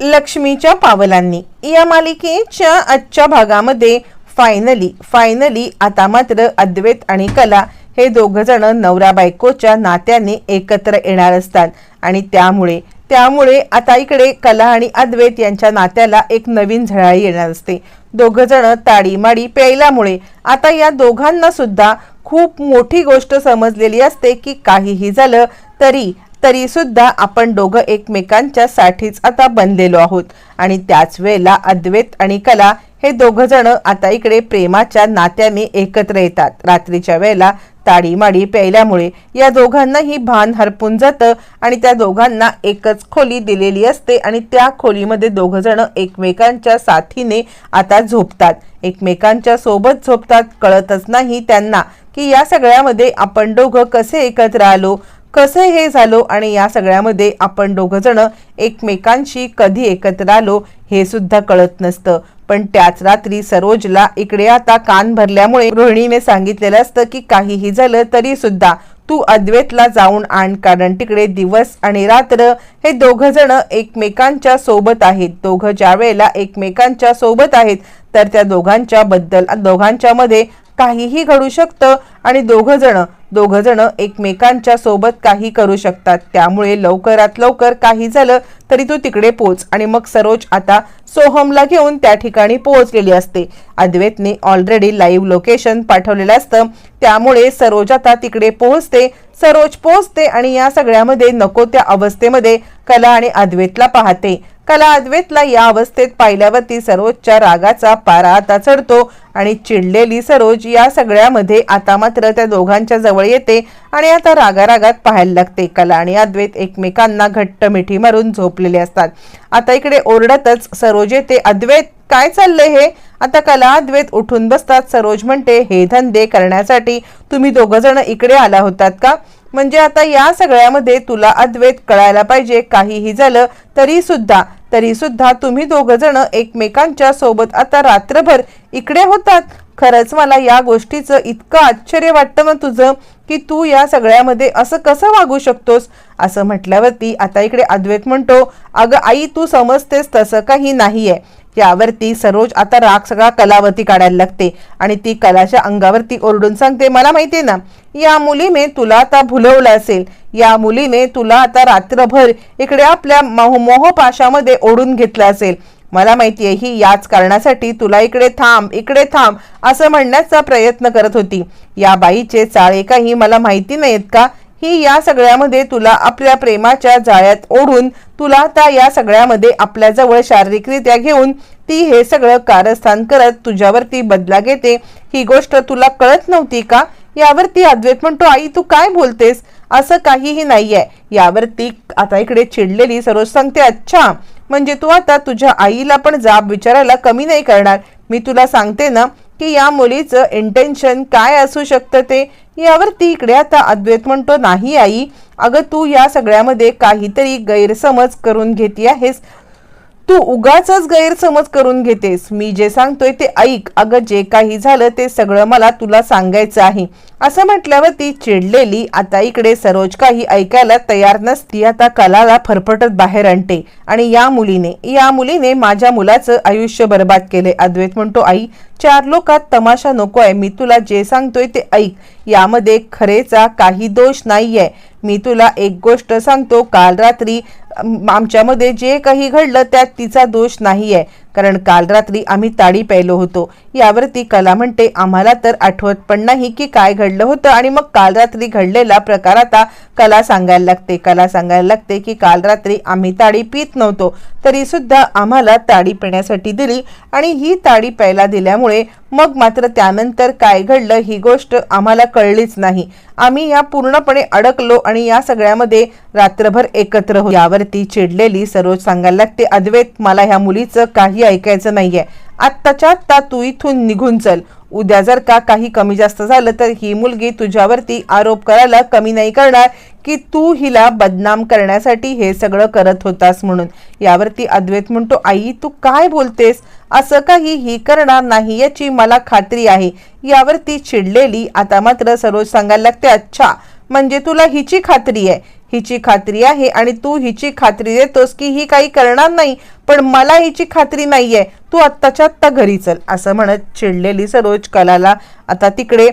लक्ष्मीच्या पावलांनी. या मालिकेच्या आजच्या भागामध्ये फायनली फायनली आता मात्र अद्वैत आणि कला हे दोघ जण नवरा बायकोच्या नात्याने एकत्र येणार असतात. आणि त्यामुळे त्यामुळे आता इकडे कला आणि अद्वैत यांच्या नात्याला एक नवीन झळाळी येणार असते. दोघ जण ताडीमाडी प्यायल्यामुळे आता या दोघांना सुद्धा खूप मोठी गोष्ट समजलेली असते की काहीही झालं तरी तरी सुद्धा आपण दोघं एकमेकांच्या साठीच आता बनलेलो आहोत. आणि त्याच वेळेला अद्वैत आणि कला हे दोघं जण आता इकडे प्रेमाच्या नात्याने एकत्र येतात. रात्रीच्या वेळेला ताडीमाडी प्यायल्यामुळे या दोघांनाही भान हरपून जातं आणि त्या दोघांना एकच खोली दिलेली असते आणि त्या खोलीमध्ये दोघं जण एकमेकांच्या साथीने आता झोपतात. एकमेकांच्या सोबत झोपतात. कळतच नाही त्यांना की या सगळ्यामध्ये आपण दोघं कसे एकत्र आलो? कसं हे झालो आणि या सगळ्यामध्ये आपण दोघंजणं एकमेकांशी कधी एकत्र आलो हे सुद्धा कळत नसतं. पण त्याच रात्री सरोजला इकडे आता कान भरल्यामुळे रोहिणीने सांगितलेलं असतं की काहीही झालं तरी सुद्धा तू अद्वैतला जाऊन आण कारण तिकडे दिवस आणि रात्र हे दोघं जण एकमेकांच्या सोबत आहेत. दोघं ज्या वेळेला एकमेकांच्या सोबत आहेत तर त्या दोघांच्या बद्दल दोघांच्या मध्ये काहीही घडू शकतं आणि दोघं जण दोघं जण एकमेकांच्या सोबत काही करू शकतात. त्यामुळे लवकरात लवकर काही झालं तरी तू तिकडे पोच आणि मग सरोज आता सोहमला घेऊन त्या ठिकाणी पोहोचलेली असते. अद्वैतने ऑलरेडी लाईव्ह लोकेशन पाठवलेलं असतं. त्यामुळे सरोज आता तिकडे पोहोचते. सरोज पोहोचते आणि या सगळ्यामध्ये नको त्या अवस्थेमध्ये कला आणि अद्वैतला पाहते. कला अद्वैतला या अवस्थेत पाहिल्यावरती सरोजच्या रागाचा पारा आता चढतो आणि चिडलेली सरोज या सगळ्यामध्ये आता मात्र त्या दोघांच्या जवळ येते आणि आता रागारागात पाहायला लागते. कला आणि अद्वैत एकमेकांना घट्ट मिठी मारून झोपलेले असतात. आता इकडे ओरडतच सरोज येते अद्वैत काय चाललंय हे? आता कला अद्वैत उठून बसतात. सरोज म्हणते हे धंदे करण्यासाठी तुम्ही दोघं जण इकडे आला होतात का? म्हणजे आता या सगळ्यामध्ये तुला अद्वैत कळायला पाहिजे. काहीही झालं तरी सुद्धा तरी सुद्धा तुम्ही दोघ जण एकमेकांच्या सोबत आता रात्रभर इकडे होतात. खरंच मला या गोष्टीचं इतकं आश्चर्य वाटतं ना तुझं की तू या सगळ्यामध्ये असं कसं वागू शकतोस? असं म्हटल्यावरती आता इकडे अद्वैत म्हणतो अगं आई तू समजतेस तसं काही नाही आहे यावरती सरोज आता राग सगळा कलावरती काढायला लागते. आणि ती कलाच्या अंगावरती ओरडून सांगते मला माहितीये ना या मुलीने तुला आता भुलवलं असेल. या मुलीने तुला आता रात्रभर इकडे आपल्या मोहपाशामध्ये ओढून घेतलं असेल. मला माहितीये ही याच कारणासाठी तुला इकडे थांब इकडे थांब असं म्हणण्याचा प्रयत्न करत होती. या बाईचे चाळे काही मला माहिती नाहीत का? ही या सगळ्यामध्ये तुला आपल्या प्रेमाच्या जाळ्यात ओढून तुला आता या सगळ्यामध्ये आपल्याजवळ शारीरिकरित्या घेऊन ती हे सगळं कारस्थान करत तुझ्यावरती बदला घेते. ही गोष्ट तुला कळत नव्हती का? यावरती अद्वैत म्हणतो आई तू काय बोलतेस? असं काहीही नाहीये. यावरती आता इकडे चिडलेली सरोज सांगते अच्छा म्हणजे तू आता तुझ्या आईला पण जाब विचारायला कमी नाही करणार. मी तुला सांगते ना की या मुलीचं इंटेन्शन काय असू शकतं ते? यावरती इकडे आता अद्वैत म्हणतो नाही आई अगं तू या सगळ्यामध्ये काहीतरी गैरसमज करून घेते आहेस. तू उगाच गैरसमज करून घेतेस. मी जे सांगतोय ते ऐक. अगं जे काही झालं ते सगळं मला तुला सांगायचं आहे. असं म्हटल्यावर ती चिडलेली आता इकडे सरोज काही ऐकायला तयार नसती आता कलाला फरफटत बाहेर आणते. आणि या मुलीने या मुलीने माझ्या मुलाचं आयुष्य बर्बाद केले अद्वैत म्हणतो आई चार लोकात तमाशा नको आहे मी तुला जे सांगतोय ते ऐक. यामध्ये खरेचा काही दोष नाहीये. मी तुला एक गोष्ट सांगतो. काल रात्री आमच्यामध्ये जे काही घडलं त्यात तिचा दोष नाही आहे कारण काल रात्री आम्ही ताडी प्यायलो होतो. यावरती कला म्हणते आम्हाला तर आठवत पण नाही की काय घडलं होतं आणि मग काल रात्री घडलेला प्रकार आता कला सांगायला लागते. कला सांगायला लागते की काल रात्री आम्ही ताडी पित नव्हतो. तरी सुद्धा आम्हाला ताडी पिण्यासाठी दिली आणि ही ताडी प्यायला दिल्यामुळे मग मात्र त्यानंतर काय घडलं ही गोष्ट आम्हाला कळलीच नाही. आम्ही या पूर्णपणे अडकलो आणि या सगळ्यामध्ये रात्रभर एकत्र हो यावरती चिडलेली सरोज सांगायला लागते अद्वैत मला ह्या मुलीचं काही ऐकायचं नाहीये. आत्ताच्या आत्ता तू इथून निघून चल. उद्या जर का काही कमी जास्त झालं तर ही मुलगी तुझ्यावरती आरोप करायला कमी नाही करणार की तू हिला बदनाम करण्यासाठी हे सगळं करत होतास म्हणून. यावरती अद्वैत म्हणतो आई तू काय बोलतेस? असं काही ही करणार नाही याची मला खात्री आहे. यावरती चिडलेली आता मात्र सरोज सांगायला लागते अच्छा म्हणजे तुला हिची खात्री आहे. हिची खात्री आहे आणि तू हिची खात्री देतोस की ही काही करणार नाही पण मला हिची खात्री नाहीये. तू आत्ताच्या आत्ता घरी चल असं म्हणत चिडलेली सरोज कलाला आता तिकडे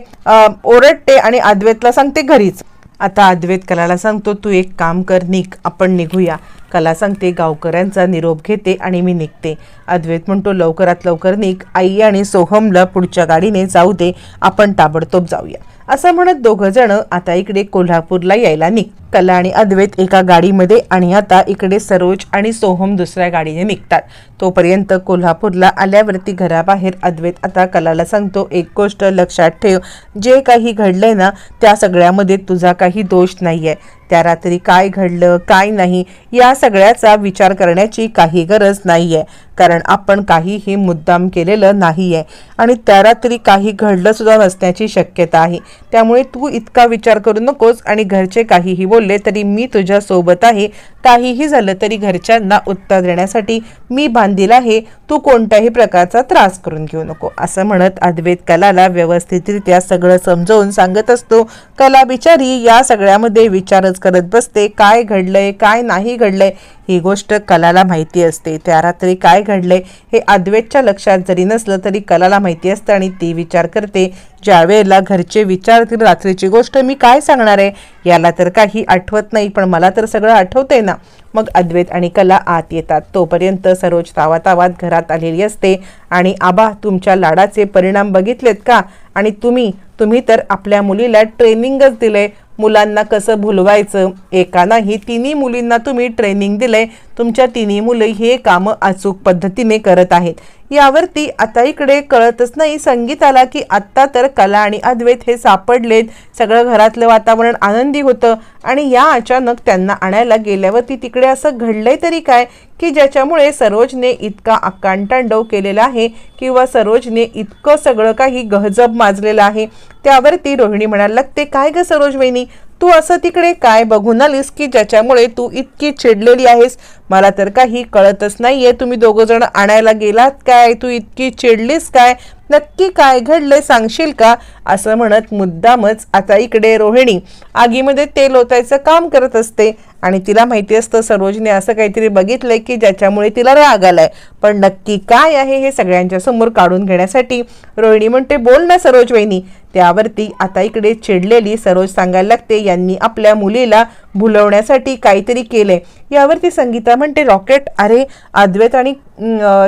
ओरडते आणि अद्वैतला सांगते घरीच. आता अद्वैत कलाला सांगतो तू एक काम कर निक आपण निघूया. कला सांगते गावकऱ्यांचा निरोप घेते आणि मी निघते. अद्वैत म्हणतो लवकरात लवकर निक आई आणि सोहमला पुढच्या गाडीने जाऊ दे आपण ताबडतोब जाऊया. असं म्हणत दोघं जण आता इकडे कोल्हापूरला यायला निघ कला आणि अद्वैत एका गाडीमध्ये आणि आता इकडे सरोज आणि सोहम दुसऱ्या गाडीने निघतात. तोपर्यंत कोल्हापूरला आल्यावरती घराबाहेर अद्वैत आता कलाला सांगतो एक गोष्ट लक्षात ठेव जे काही घडलंय ना त्या सगळ्यामध्ये तुझा काही दोष नाही आहे त्या रात्री काय घडलं काय नाही या सगळ्याचा विचार करण्याची काही गरज नाही आहे कारण आपण काहीही मुद्दाम केलेलं नाही आहे आणि त्या रात्री काही घडलं सुद्धा नसण्याची शक्यता आहे. त्यामुळे तू इतका विचार करू नकोस आणि घरचे काहीही बोल बोलले तरी मी तुझ्या सोबत आहे. काहीही झालं तरी घरच्यांना उत्तर देण्यासाठी मी बांधील आहे. तू कोणत्याही प्रकारचा त्रास करून घेऊ नको. असं म्हणत अद्वैत कलाला व्यवस्थितरित्या सगळं समजावून सांगत असतो. कला बिचारी या सगळ्यामध्ये विचारच करत बसते. काय घडलंय? काय नाही घडलंय? ही गोष्ट कलाला माहिती असते. त्या रात्री काय घडलंय हे अद्वैतच्या लक्षात जरी नसलं तरी कलाला माहिती असतं आणि ती विचार करते. ज्या वेळेला घरचे विचारतील रात्रीची गोष्ट मी काय सांगणार आहे? याला तर काही आठवत नाही पण मला तर सगळं आठवते ना. मग अद्वैत आणि कला आत येतात. तोपर्यंत सरोज तावातावात घरात आलेली असते. आणि आबा तुमच्या लाडाचे परिणाम बघितलेत का? आणि तुम्ही तुम्ही तर आपल्या मुलीला ट्रेनिंगच दिलंय. मुलांना कसं भुलवायचं? एका नाही तिन्ही मुलींना तुम्ही ट्रेनिंग दिलंय. तुमच्या तिन्ही मुलं हे कामं अचूक पद्धतीने करत आहेत. यावरती आता इकडे कळतच नाही. संगीताला की आत्ता तर कला आणि अद्वैत हे सापडलेत. सगळं घरातलं वातावरण आनंदी होतं आणि या अचानक त्यांना आणायला गेल्यावरती तिकडे असं घडलंय तरी काय? की ज्याच्यामुळे सरोजने इतका आकांतांडव केलेला आहे किंवा सरोजने इतकं सगळं काही गहजब माजलेलं आहे? त्यावरती रोहिणी म्हणायला लागते काय ग सरोज वहिनी तू असं तिकडे काय बघून आलीस की ज्याच्यामुळे तू इतकी चिडलेली आहेस? मला तर काही कळतच नाहीये. तुम्ही दोघं जण आणायला गेलात काय? तू इतकी चिडलीस काय? नक्की काय घडलंय सांगशील का? असं म्हणत मुद्दामच आता इकडे रोहिणी आगीमध्ये तेल ओतायचं काम करत असते. आणि तिला माहिती असतं सरोजने असं काहीतरी बघितलंय की ज्याच्यामुळे तिला राग आलाय. पण नक्की काय आहे हे सगळ्यांच्या समोर काढून घेण्यासाठी? रोहिणी म्हणते बोल ना सरोज वहिनी त्यावरती आता इकडे चिडलेली सरोज सांगायला लागते यांनी आपल्या मुलीला भुलवण्यासाठी काहीतरी केले यावरती संगीता म्हणते रॉकेट? अरे अद्वैत आणि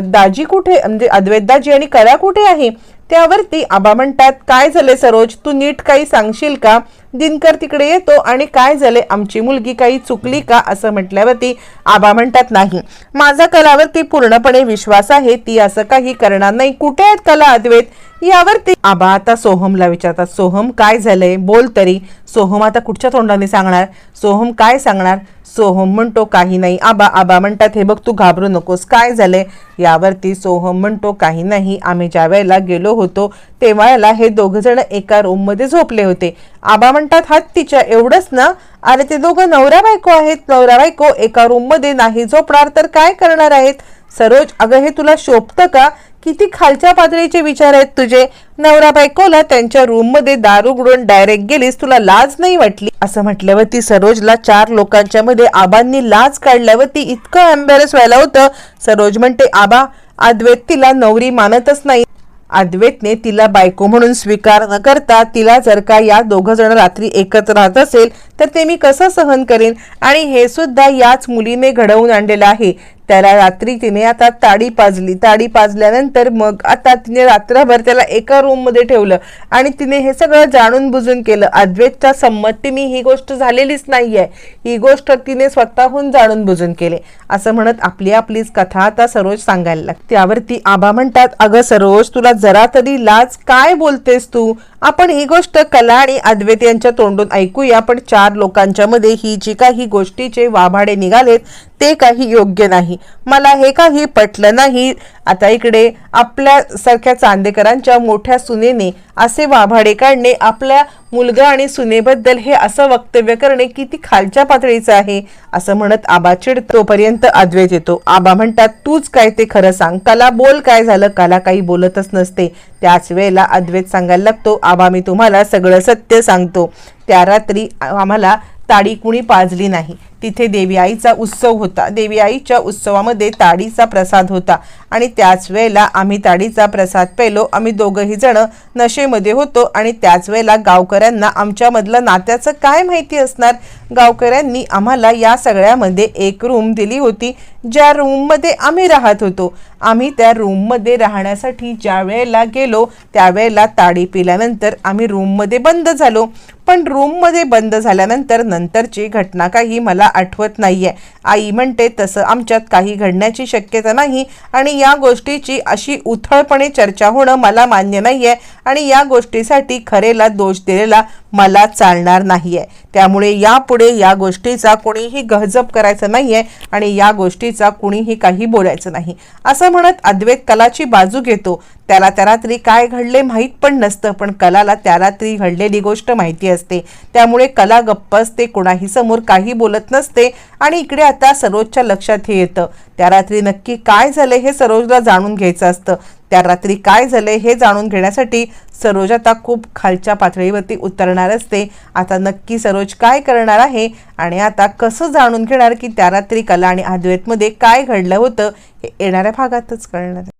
दाजी कुठे? म्हणजे अद्वैत दाजी आणि कला कुठे आहे? त्यावरती आबा म्हणतात काय झाले सरोज? तू नीट काही सांगशील का? दिनकर तिकडे येतो आणि काय झाले? आमची मुलगी काही चुकली का? असं म्हटल्यावरती आबा म्हणतात नाही. माझा कलावरती पूर्णपणे विश्वास आहे. ती असं काही करणार नाही. कुठे आहेत कला अद्वैत? यावरती आबा आता सोहमला विचारतात सोहम काय झालंय? बोल तरी. सोहम आता कुठच्या तोंडाने सांगणार? सोहम काय सांगणार? सोहम म्हणतो काही नाही. आबा आबा म्हणतात हे बघ तू घाबरू नकोस. काय झालंय? यावरती सोहम म्हणतो काही नाही. आम्ही ज्या वेळेला गेलो होतो तेव्हा हे दोघंजण एका रूममध्ये झोपले होते. आबा म्हणतात हात तिच्या एवढंच ना? अरे ते दोघं नवरा बायको आहेत. नवरा बायको एका रूममध्ये नाही झोपणार तर काय करणार आहेत? सरोज अगं हे तुला शोभतं का? किती खालच्या पातळीचे विचार आहेत तुझे? नवरा बायकोला त्यांच्या रूममध्ये दारू उघडून डायरेक्ट गेलीस तुला लाज नाही वाटली? असं म्हटल्यावर ती सरोजला चार लोकांच्या मध्ये आबांनी लाज काढल्यावर ती इतकं एम्बॅरेस व्हायला होतं. सरोज म्हणते आबा अद्वैत तिला नवरी मानतच नाही. अद्वैतने तिला बायको म्हणून स्वीकार न करता तिला जर का या दोघ जण रात्री एकत्र राहत असेल तर ते मी कसं सहन करेन? आणि हे सुद्धा याच मुलीने घडवून आणलेलं आहे. त्याला रात्री तिने आता ताडी पाजली. ताडी पाजल्यानंतर मग आता तिने रात्रभर त्याला एका रूममध्ये ठेवलं. आणि तिने हे सगळं जाणून बुजून केलं. अद्वैतच्या संमतीने ही गोष्ट झालेलीच नाही आहे ही गोष्ट तिने स्वतःहून जाणून बुजून केले. असं म्हणत आपली आपलीच कथा आता सरोज सांगायला लागते. त्यावरती आबा म्हणतात अगं सरोज तुला जरा तरी लाज काय बोलतेस तू? आपण ही गोष्ट कला आणि अद्वैत यांच्या तोंडून ऐकूया पण चार लोकांच्या मध्ये ही जी काही गोष्टीचे वाभाडे निघालेत ते काही योग्य नाही. मला हे काही पटलं नाही. आता इकडे आपल्यासारख्या चांदेकरांच्या मोठ्या सुनेने असे वाभाडे काढणे आपल्या मुलगा आणि सुनेबद्दल हे असं वक्तव्य करणे किती खालच्या पातळीचं आहे असं म्हणत आबा चिड तोपर्यंत अद्वैत येतो. आबा म्हणतात तूच काय ते खरं सांग. कला बोल काय झालं? कला काही बोलतच नसते. त्याच वेळेला अद्वैत सांगायला लागतो आबा मी तुम्हाला सगळं सत्य सांगतो. त्या रात्री आम्हाला ताडी कुणी पाजली नाही. तिथे देवी आईचा उत्सव होता. देवी आईच्या उत्सवामध्ये ताडीचा प्रसाद होता आणि त्याच वेळेला आम्ही ताडीचा प्रसाद पेलो. आम्ही दोघंही जण नशेमध्ये होतो आणि त्याच वेळेला गावकऱ्यांना आमच्यामधलं नात्याचं काय माहिती असणार? गावकऱ्यांनी आम्हाला या सगळ्यामध्ये एक रूम दिली होती ज्या रूममध्ये आम्ही राहत होतो. आम्ही त्या रूममध्ये राहण्यासाठी ज्या वेळेला गेलो त्यावेळेला ताडी पिल्यानंतर आम्ही रूममध्ये बंद झालो. पण रूममध्ये बंद झाल्यानंतर नंतरची घटना काही मला आठवत नाहीये. आई म्हणते तसं आमच्यात काही घडण्याची शक्यता नाही आणि या गोष्टीची अशी उथळपणे चर्चा होणं मला मान्य नाहीये आणि या गोष्टीसाठी खरेला दोष दिलेला मला चालणार नाही आहे त्यामुळे यापुढे या गोष्टीचा कोणीही गहजप करायचं नाही आहे आणि या गोष्टीचा कुणीही काही बोलायचं नाही. असं म्हणत अद्वैत कलाची बाजू घेतो. त्याला त्या रात्री काय घडले माहीत पण नसतं पण कलाला त्या रात्री घडलेली गोष्ट माहिती असते. त्यामुळे कला गप्प असते कोणाही समोर काही बोलत नसते आणि इकडे आता सरोजच्या लक्षात हे येतं. त्या रात्री नक्की काय झालं हे सरोजला जाणून घ्यायचं असतं. त्या रात्री काय झाले हे जाणून घेण्यासाठी सरोज आता खूप खालच्या पातळीवरती उतरणार असते. आता नक्की सरोज काय करणार आहे आणि आता कसं जाणून घेणार की त्या रात्री कला आणि अद्वैतमध्ये काय घडलं होतं हे येणाऱ्या भागातच कळणार आहे.